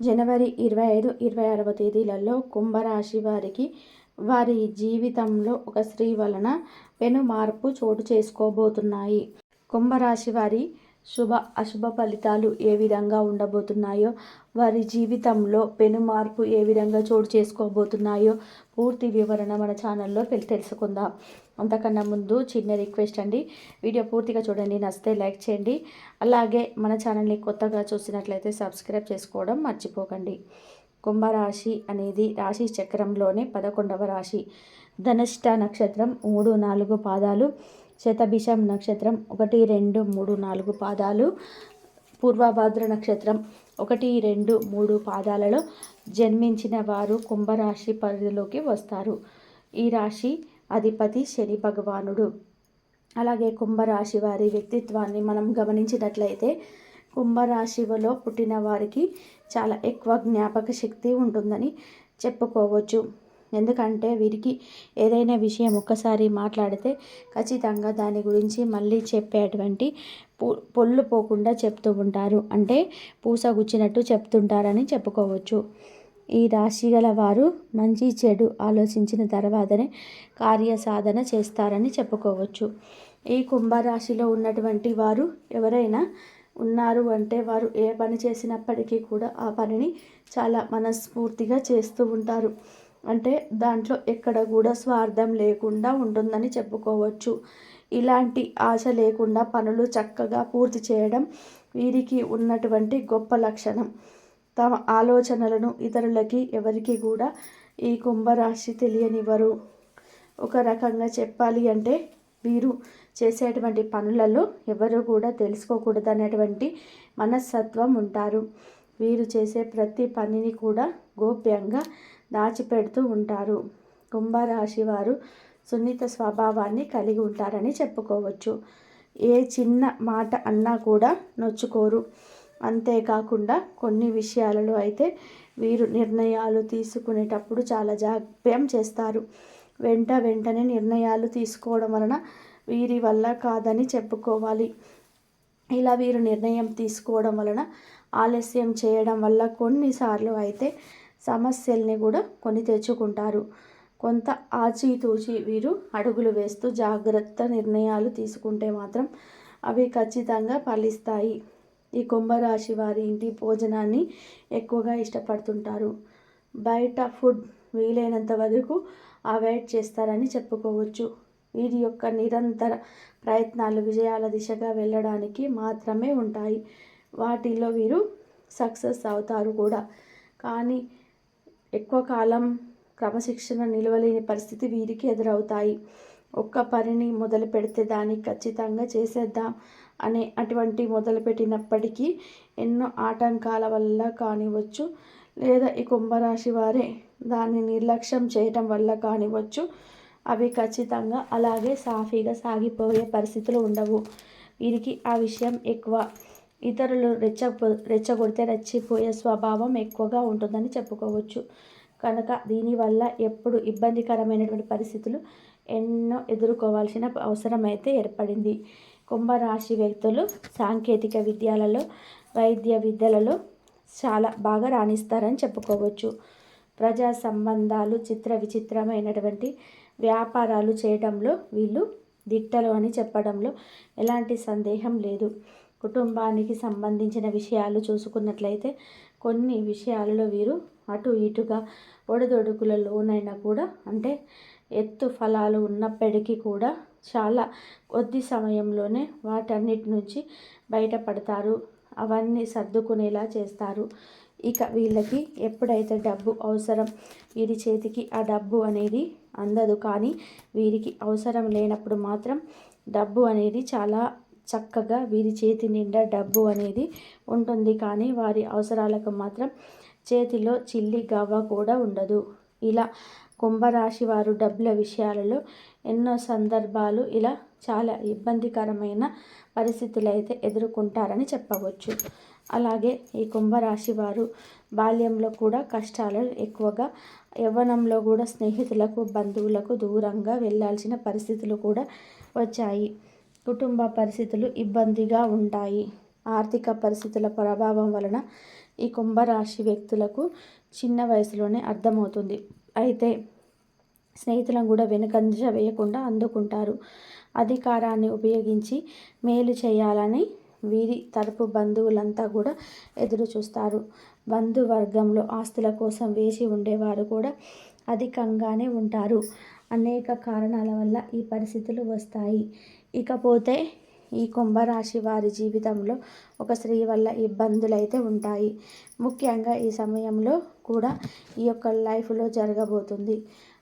జనవరి ఇరవై ఐదు ఇరవై ఆరవ తేదీలలో కుంభరాశి వారికి వారి జీవితంలో ఒక స్త్రీ వలన పెను మార్పు చోటు చేసుకోబోతున్నాయి. కుంభరాశి వారి శుభ అశుభ ఫలితాలు ఏ విధంగా ఉండబోతున్నాయో వారి జీవితంలో పెను మార్పు ఏ విధంగా చోటు చేసుకోబోతున్నాయో పూర్తి వివరణ మన ఛానల్లో తెలుసుకుందాం. అంతకన్నా ముందు చిన్న రిక్వెస్ట్ అండి. వీడియో పూర్తిగా చూడండి నచ్చితే లైక్ చేయండి. అలాగే మన ఛానల్ని కొత్తగా చూసినట్లయితే సబ్స్క్రైబ్ చేసుకోవడం మర్చిపోకండి. కుంభరాశి అనేది రాశి చక్రంలోనే పదకొండవ రాశి. ధనిష్ట నక్షత్రం మూడు నాలుగు పాదాలు శతభిషం నక్షత్రం ఒకటి రెండు మూడు నాలుగు పాదాలు పూర్వభాద్ర నక్షత్రం ఒకటి రెండు మూడు పాదాలలో జన్మించిన వారు కుంభరాశి పరిధిలోకి వస్తారు. ఈ రాశి అధిపతి శని భగవానుడు. అలాగే కుంభరాశి వారి వ్యక్తిత్వాన్ని మనం గమనించినట్లయితే కుంభరాశిలో పుట్టిన వారికి చాలా ఎక్కువ జ్ఞాపక శక్తి ఉంటుందని చెప్పుకోవచ్చు. ఎందుకంటే వీరికి ఏదైనా విషయం ఒక్కసారి మాట్లాడితే ఖచ్చితంగా దాని గురించి మళ్ళీ చెప్పేటువంటి పొల్లు పోకుండా చెప్తూ ఉంటారు. అంటే పూస గుచ్చినట్టు చెప్తుంటారని చెప్పుకోవచ్చు. ఈ రాశి గల వారు మంచి చెడు ఆలోచించిన తర్వాతనే కార్య సాధన చేస్తారని చెప్పుకోవచ్చు. ఈ కుంభరాశిలో ఉన్నటువంటి వారు ఎవరైనా ఉన్నారు అంటే వారు ఏ పని చేసినప్పటికీ కూడా ఆ పనిని చాలా మనస్ఫూర్తిగా చేస్తూ ఉంటారు. అంటే దాంట్లో ఎక్కడ కూడా స్వార్థం లేకుండా ఉంటుందని చెప్పుకోవచ్చు. ఇలాంటి ఆశ లేకుండా పనులు చక్కగా పూర్తి చేయడం వీరికి ఉన్నటువంటి గొప్ప లక్షణం. తమ ఆలోచనలను ఇతరులకి ఎవరికి కూడా ఈ కుంభరాశి తెలియనివ్వరు. ఒక రకంగా చెప్పాలి అంటే వీరు చేసేటువంటి పనులలో ఎవరు కూడా తెలుసుకోకూడదు అనేటువంటి మనస్తత్వం ఉంటారు. వీరు చేసే ప్రతి పనిని కూడా గోప్యంగా దాచిపెడుతూ ఉంటారు. కుంభరాశి వారు సున్నిత స్వభావాన్ని కలిగి ఉంటారని చెప్పుకోవచ్చు. ఏ చిన్న మాట అన్నా కూడా నొచ్చుకోరు. అంతేకాకుండా కొన్ని విషయాలలో అయితే వీరు నిర్ణయాలు తీసుకునేటప్పుడు చాలా జాప్యం చేస్తారు. వెంట వెంటనే నిర్ణయాలు తీసుకోవడం వలన వీరి వల్ల కాదని చెప్పుకోవాలి. ఇలా వీరు నిర్ణయం తీసుకోవడం వలన ఆలస్యం చేయడం వల్ల కొన్నిసార్లు అయితే సమస్యల్ని కూడా కొని తెచ్చుకుంటారు. కొంత ఆచితూచి వీరు అడుగులు వేస్తూ జాగ్రత్త నిర్ణయాలు తీసుకుంటే మాత్రం అవి ఖచ్చితంగా ఫలిస్తాయి. ఈ కుంభరాశి వారి ఇంటి భోజనాన్ని ఎక్కువగా ఇష్టపడుతుంటారు. బయట ఫుడ్ వీలైనంత వరకు అవాయిడ్ చేస్తారని చెప్పుకోవచ్చు. వీరి యొక్క నిరంతర ప్రయత్నాలు విజయాల దిశగా వెళ్ళడానికి మాత్రమే ఉంటాయి. వాటిలో వీరు సక్సెస్ అవుతారు కూడా. కానీ ఎక్కువ కాలం క్రమశిక్షణ నిలవలేని పరిస్థితి వీరికి ఎదురవుతాయి. ఒక్క పనిని మొదలు పెడితే దాన్ని ఖచ్చితంగా చేసేద్దాం. అనే అటువంటి మొదలుపెట్టినప్పటికీ ఎన్నో ఆటంకాల వల్ల కానివచ్చు లేదా ఈ కుంభరాశి వారే దాన్ని నిర్లక్ష్యం చేయటం వల్ల కానివచ్చు అవి ఖచ్చితంగా అలాగే సాఫీగా సాగిపోయే పరిస్థితులు ఉండవు. వీరికి ఆ విషయం ఎక్కువ. ఇతరులు రెచ్చ రెచ్చగొడితే రెచ్చిపోయే స్వభావం ఎక్కువగా ఉంటుందని చెప్పుకోవచ్చు. కనుక దీనివల్ల ఎప్పుడు ఇబ్బందికరమైనటువంటి పరిస్థితులు ఎన్నో ఎదుర్కోవాల్సిన అవసరం అయితే ఏర్పడింది. కుంభరాశి వ్యక్తులు సాంకేతిక విద్యలలో వైద్య విద్యలలో చాలా బాగా రాణిస్తారని చెప్పుకోవచ్చు. ప్రజా సంబంధాలు చిత్ర విచిత్రమైనటువంటి వ్యాపారాలు చేయడంలో వీళ్ళు దిట్టలు అని చెప్పడంలో ఎలాంటి సందేహం లేదు. కుటుంబానికి సంబంధించిన విషయాలు చూసుకున్నట్లయితే కొన్ని విషయాలలో వీరు అటు ఇటుగా ఒడిదొడుకులలోనైనా కూడా అంటే ఎత్తు ఫలాలు ఉన్నప్పటికీ కూడా చాలా కొద్ది సమయంలోనే వాటన్నిటి నుంచి బయటపడతారు. అవన్నీ సర్దుకునేలా చేస్తారు. ఇక వీళ్ళకి ఎప్పుడైతే డబ్బు అవసరం వీరి చేతికి ఆ డబ్బు అనేది అందదు. కానీ వీరికి అవసరం లేనప్పుడు మాత్రం డబ్బు అనేది చాలా చక్కగా వీరి చేతి నిండా డబ్బు అనేది ఉంటుంది. కానీ వారి అవసరాలకు మాత్రం చేతిలో చిల్లి గవ్వ కూడా ఉండదు. ఇలా కుంభరాశి వారు డబ్బుల విషయాలలో ఎన్నో సందర్భాలు ఇలా చాలా ఇబ్బందికరమైన పరిస్థితులు అయితే ఎదుర్కొంటారని చెప్పవచ్చు. అలాగే ఈ కుంభరాశి వారు బాల్యంలో కూడా కష్టాలు ఎక్కువగా యవ్వనంలో కూడా స్నేహితులకు బంధువులకు దూరంగా వెళ్ళాల్సిన పరిస్థితులు కూడా వచ్చాయి. కుటుంబ పరిస్థితులు ఇబ్బందిగా ఉంటాయి. ఆర్థిక పరిస్థితుల ప్రభావం వలన ఈ కుంభరాశి వ్యక్తులకు చిన్న వయసులోనే అర్థమవుతుంది. అయితే స్నేహితులను కూడా వెనుకంజ వేయకుండా అందుకుంటారు. అధికారాన్ని ఉపయోగించి మేలు చేయాలని వీరి తరపు బంధువులంతా కూడా ఎదురు చూస్తారు. బంధువర్గంలో ఆస్తుల కోసం వేచి ఉండేవారు కూడా అధికంగానే ఉంటారు. అనేక కారణాల వల్ల ఈ పరిస్థితులు వస్తాయి. ఇకపోతే ఈ కుంభరాశి వారి జీవితంలో ఒక స్త్రీ వల్ల ఇబ్బందులు అయితే ఉంటాయి. ముఖ్యంగా ఈ సమయంలో కూడా ఈ యొక్క లైఫ్లో జరగబోతుంది.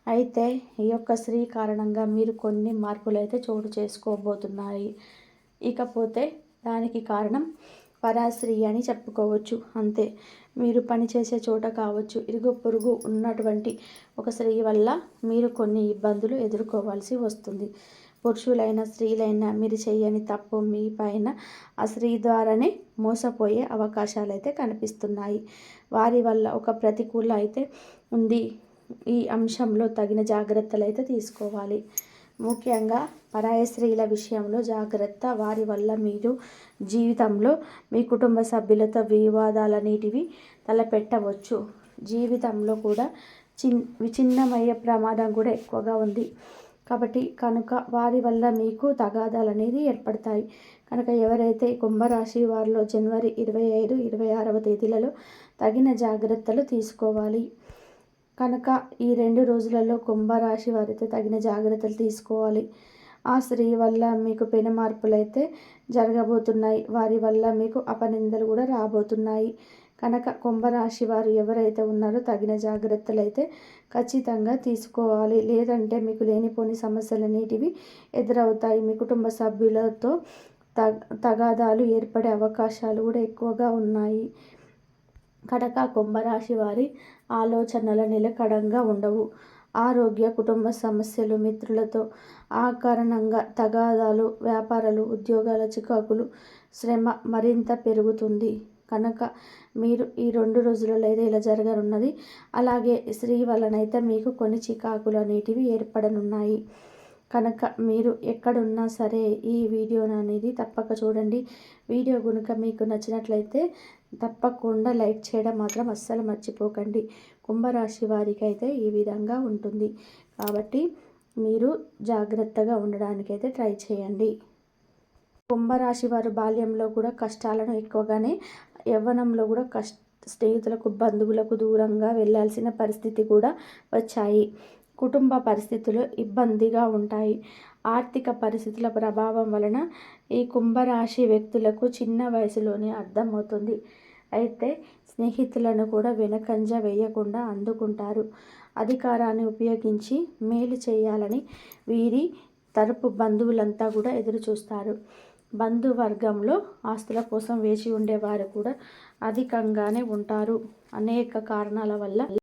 అయితే ఈ యొక్క స్త్రీ కారణంగా మీరు కొన్ని మార్పులు అయితే చోటు చేసుకోబోతున్నాయి. ఇకపోతే దానికి కారణం పరాశ్రీ అని చెప్పుకోవచ్చు. అంతే. మీరు పనిచేసే చోట కావచ్చు. ఇరుగు పొరుగు ఉన్నటువంటి ఒక స్త్రీ వల్ల మీరు కొన్ని ఇబ్బందులు ఎదుర్కోవాల్సి వస్తుంది. పురుషులైన స్త్రీలైనా మీరు చేయని తప్పు మీ పైన ఆ స్త్రీ ద్వారానే మోసపోయే అవకాశాలు అయితే కనిపిస్తున్నాయి. వారి వల్ల ఒక ప్రతికూల అయితే ఉంది. ఈ అంశంలో తగిన జాగ్రత్తలు అయితే తీసుకోవాలి. ముఖ్యంగా పరాయ స్త్రీల విషయంలో జాగ్రత్త. వారి వల్ల మీరు జీవితంలో మీ కుటుంబ సభ్యులతో వివాదాలన్నిటివి తలపెట్టవచ్చు. జీవితంలో కూడా చిన్ విచ్ఛిన్నమయ్యే ప్రమాదం కూడా ఎక్కువగా ఉంది. కాబట్టి కనుక వారి వల్ల మీకు తగాదాలు అనేది ఏర్పడతాయి. కనుక ఎవరైతే కుంభరాశి వారిలో జనవరి ఇరవై ఐదు ఇరవై ఆరవ తేదీలలో తగిన జాగ్రత్తలు తీసుకోవాలి. కనుక ఈ రెండు రోజులలో కుంభరాశి వారైతే తగిన జాగ్రత్తలు తీసుకోవాలి. ఆ స్త్రీ వల్ల మీకు పెను మార్పులు అయితే జరగబోతున్నాయి. వారి వల్ల మీకు అపనిందలు కూడా రాబోతున్నాయి. కనుక కుంభరాశి వారు ఎవరైతే ఉన్నారో తగిన జాగ్రత్తలు అయితే ఖచ్చితంగా తీసుకోవాలి. లేదంటే మీకు లేనిపోని సమస్యలు అనేటివి ఎదురవుతాయి. మీ కుటుంబ సభ్యులతో తగాదాలు ఏర్పడే అవకాశాలు కూడా ఎక్కువగా ఉన్నాయి. కటక కుంభరాశి వారి ఆలోచనల నిలకడంగా ఉండవు. ఆరోగ్య కుటుంబ సమస్యలు మిత్రులతో ఆ కారణంగా తగాదాలు వ్యాపారాలు ఉద్యోగాల చికాకులు శ్రమ మరింత పెరుగుతుంది. కనుక మీరు ఈ రెండు రోజులలో అయితే ఇలా జరగనున్నది అలాగే స్త్రీ వలనైతే మీకు కొన్ని చికాకులు అనేటివి ఏర్పడనున్నాయి. కనుక మీరు ఎక్కడున్నా సరే ఈ వీడియోను అనేది తప్పక చూడండి. వీడియో కనుక మీకు నచ్చినట్లయితే తప్పకుండా లైక్ చేయడం మాత్రం అస్సలు మర్చిపోకండి. కుంభరాశి వారికి అయితే ఈ విధంగా ఉంటుంది. కాబట్టి మీరు జాగ్రత్తగా ఉండడానికైతే ట్రై చేయండి. కుంభరాశి వారు బాల్యంలో కూడా కష్టాలను ఎక్కువగానే యవ్వనంలో కూడా కష్ట స్నేహితులకు బంధువులకు దూరంగా వెళ్ళాల్సిన పరిస్థితి కూడా వచ్చాయి. కుటుంబ పరిస్థితులు ఇబ్బందిగా ఉంటాయి. ఆర్థిక పరిస్థితుల ప్రభావం వలన ఈ కుంభరాశి వ్యక్తులకు చిన్న వయసులోనే అర్థమవుతుంది. అయితే స్నేహితులను కూడా వెనకంజ వేయకుండా అందుకుంటారు. అధికారాన్ని ఉపయోగించి మేలు చేయాలని వీరి తరపు బంధువులంతా కూడా ఎదురు చూస్తారు బంధువర్గంలో ఆస్తుల కోసం వేచి ఉండేవారు కూడా అధికంగానే ఉంటారు. అనేక కారణాల వల్ల